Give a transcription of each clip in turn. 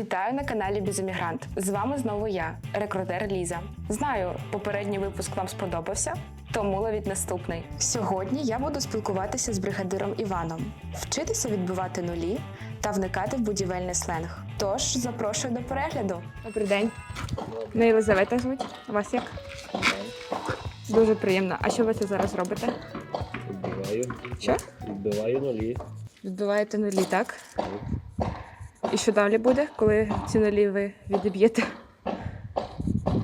Вітаю на каналі Біземігрант. З вами знову я, рекрутер Ліза. Знаю, попередній випуск вам сподобався, тому ловіть наступний. Сьогодні я буду спілкуватися з бригадиром Іваном, вчитися відбивати нулі та вникати в будівельний сленг. Тож запрошую до перегляду. Добрий день. Мене Єлизавета звуть. У вас як? Дуже приємно. А що ви це зараз робите? Відбиваю. Що? Відбиваю нулі. Відбиваєте нулі, так? І що далі буде, коли ці нулі ви відіб'єте?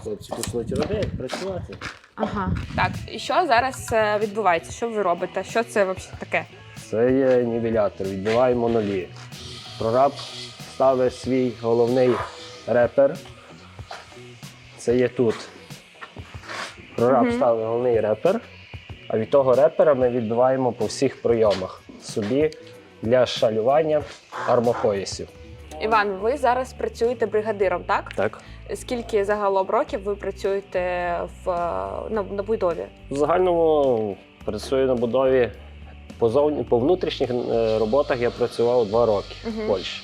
Хлопці почнуть робити, працювати. Ага. Так, і що зараз е, відбувається? Що ви робите? Що це взагалі таке? Це є нівелятор. Відбиваємо нулі. Прораб ставить свій головний репер. Це є тут. Прораб ставить головний репер, а від того репера ми відбиваємо по всіх пройомах собі для шалювання армопоясів. Іван, ви зараз працюєте бригадиром, так? Так. Скільки загалом років ви працюєте в, е, на, на будові? В загальному працюю на будові по, зовні, по внутрішніх е, роботах я працював два роки Мгм. в Польщі.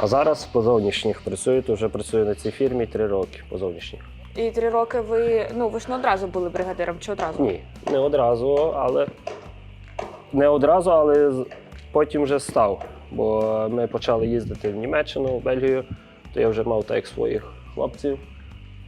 А зараз по зовнішніх працюю, то вже працюю на цій фірмі три роки по зовнішніх. І три роки ви ну ви ж не одразу були бригадиром, чи одразу? Ні, не одразу, але не одразу, але потім вже став. Бо ми почали їздити в Німеччину, в Бельгію, то я вже мав так своїх хлопців.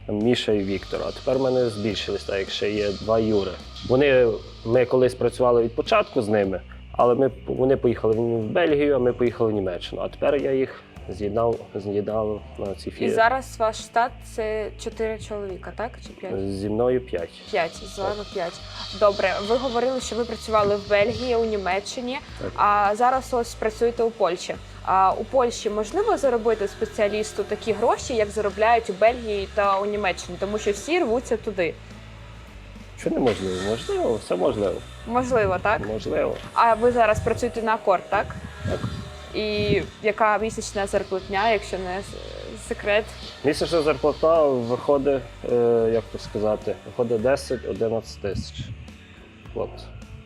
Міша і Віктор. А тепер в мене збільшились, так як ще є два Юри. Вони, ми колись працювали від початку з ними, але ми, вони поїхали в Бельгію, а ми поїхали в Німеччину. А тепер я їх з'єднав, з'єднав на ці І зараз ваш штат це чотири чоловіка, так? Чи п'ять? Зі мною п'ять. П'ять, з вами п'ять. Добре, ви говорили, що ви працювали в Бельгії, у Німеччині, Так. а зараз ось працюєте у Польщі. А у Польщі можливо заробити спеціалісту такі гроші, як заробляють у Бельгії та у Німеччині, тому що всі рвуться туди. Що неможливо? Можливо, все можливо. Можливо, так? Можливо. А ви зараз працюєте на акорд, так? Так. І яка місячна зарплатня, якщо не секрет? Місячна зарплата виходить, е, як то сказати, виходить 10-11 тисяч. От.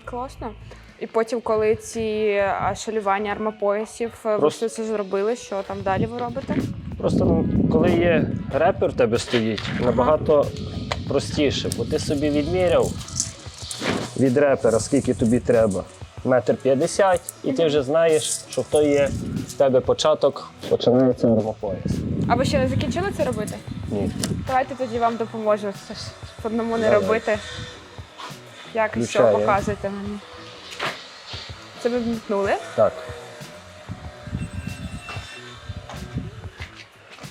Класно. І потім, коли ці шалювання армопоясів, ви Просто- все це зробили, що там далі ви робите? Просто ну, коли є репер в тебе стоїть, набагато простіше, бо ти собі відміряв від репера, скільки тобі треба. Метр п'ятдесят, і ти вже знаєш, що то є в тебе початок, починається армопояс. А ви ще не закінчили це робити? Ні. Давайте тоді вам допоможу. Це ж одному не Давай. робити. Як і що Включаємо. показуєте мені. Це ви вмітнули. Так.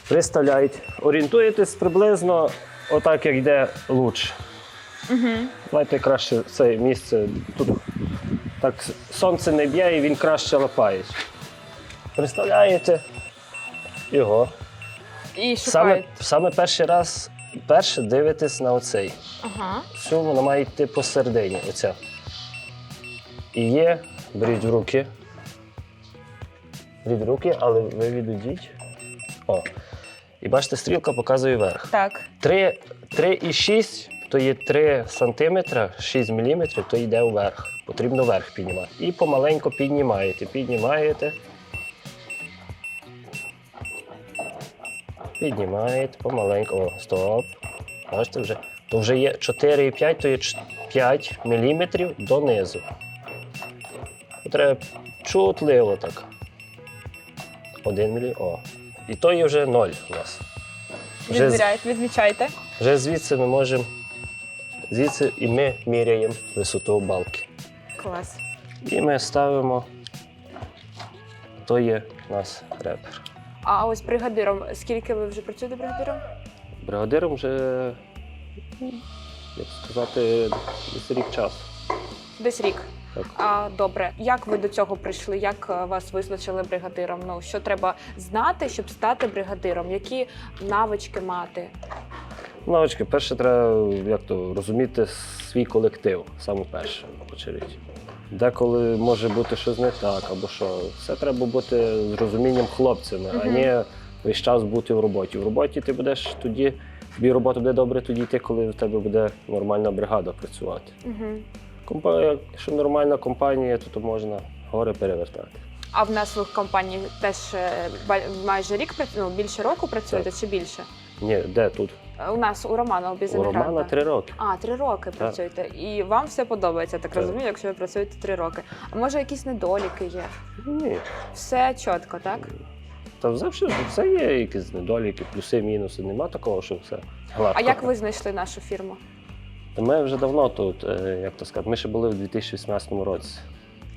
Приставляють. Орієнтуєтесь приблизно отак, як йде луч. Угу. Давайте краще це місце. Тут так сонце не б'є і він краще лапає. Приставляєте його. І Саме, шукають. саме перший раз перше дивитесь на оцей. Ага. Всю вона має йти посередині. Оця. І є, беріть в руки. Беріть в руки, але ви відійдіть. О. І бачите, стрілка показує вверх. Так. 3, 3,6 то є 3 см, 6 мм, то йде вверх. Потрібно вверх піднімати. І помаленьку піднімаєте. Піднімаєте. Піднімаєте помаленьку. О, стоп. Бачите вже. То вже є 4,5, то є 5 мм донизу. Треба чутливо так. 1 мм. О. І то є вже 0 у нас. Вже Відміряйте, відмічайте. вже звідси ми можемо. Звідси і ми міряємо висоту балки. Клас. І ми ставимо. То є у нас репер. А ось бригадиром, скільки ви вже працюєте бригадиром? Бригадиром вже, як сказати, десь рік часу. Десь рік. Так. А добре, як ви до цього прийшли? Як е, вас визначили бригадиром? Ну що треба знати, щоб стати бригадиром? Які навички мати? Навички, перше, треба як то, розуміти свій колектив, саме перше очередь. Деколи може бути щось не так, або що. Все треба бути з розумінням хлопцями, а не весь час бути в роботі. В роботі ти будеш тоді, тобі робота буде добре тоді йти, коли в тебе буде нормальна бригада працювати. Компа... Якщо нормальна компанія, то, то можна гори перевертати. А в нас в компанії теж е, майже рік ну, більше року працюєте чи більше? Ні, де тут? У нас у Романа у У. Романа три роки. А, три роки працюєте. І вам все подобається, так Так. розумію, якщо ви працюєте три роки. А може якісь недоліки є? Ні. Все чітко, так? Та завжди все є якісь недоліки, плюси, мінуси. Нема такого, що все гладко. А як ви знайшли нашу фірму? Та Ми вже давно тут, е, як то сказати, ми ще були в 2018 році.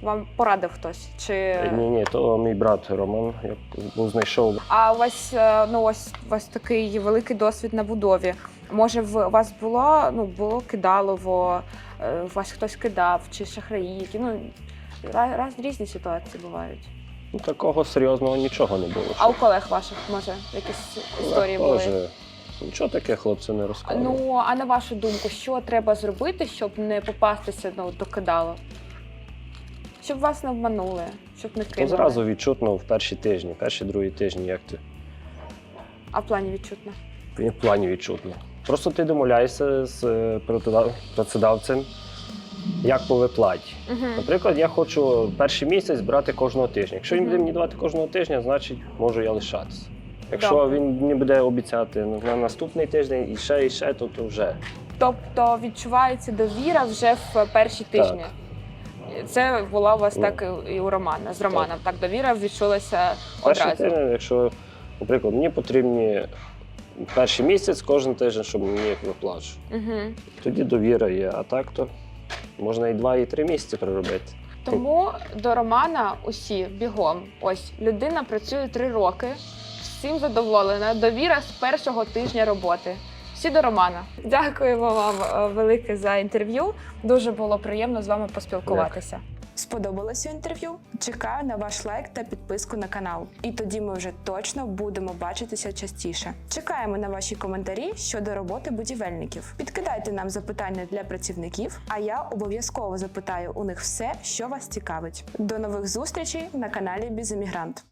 Вам порадив хтось? Чи Ні, ні, то мій брат Роман, як був знайшов. а у вас е, ну ось у вас такий великий досвід на будові? Може, в вас було ну було кидалово, е, вас хтось кидав, чи шахраї, які ну раз, різні ситуації бувають. Ну, такого серйозного нічого не було. А у колег ваших може якісь історії були? Боже, Нічого таке хлопці не розказують. Ну а на вашу думку, що треба зробити, щоб не попастися ну, до кидалу? Щоб вас не обманули, щоб не То зразу відчутно в перші тижні, перші другі тижні, як ти А в плані відчутно. в плані відчутно. Просто ти домовляєшся з е, працедавцем, як по виплаті. Угу. Наприклад, я хочу перший місяць брати кожного тижня. Якщо він Мгм. буде мені давати кожного тижня, значить можу я лишатися. Якщо Добре. він мені буде обіцяти на наступний тиждень і ще, і ще, то, то вже. Тобто відчувається довіра вже в перші тижні. Це була у вас Ну. так і- у Романа. З Романом так довіра відчулася одразу. тиждень, якщо, наприклад, мені потрібні перший місяць кожен тиждень, щоб мені їх виплачували. Угу. Тоді довіра є, а так то можна і два, і три місяці проробити. Тому до Романа усі бігом. Ось людина працює три роки, всім задоволена. Довіра з першого тижня роботи. Всі до Романа. Дякуємо вам е, велике за інтерв'ю. Дуже було приємно з вами поспілкуватися. Сподобалося інтерв'ю? Чекаю на ваш лайк та підписку на канал. І тоді ми вже точно будемо бачитися частіше. Чекаємо на ваші коментарі щодо роботи будівельників. Підкидайте нам запитання для працівників, а я обов'язково запитаю у них все, що вас цікавить. До нових зустрічей на каналі Біземігрант.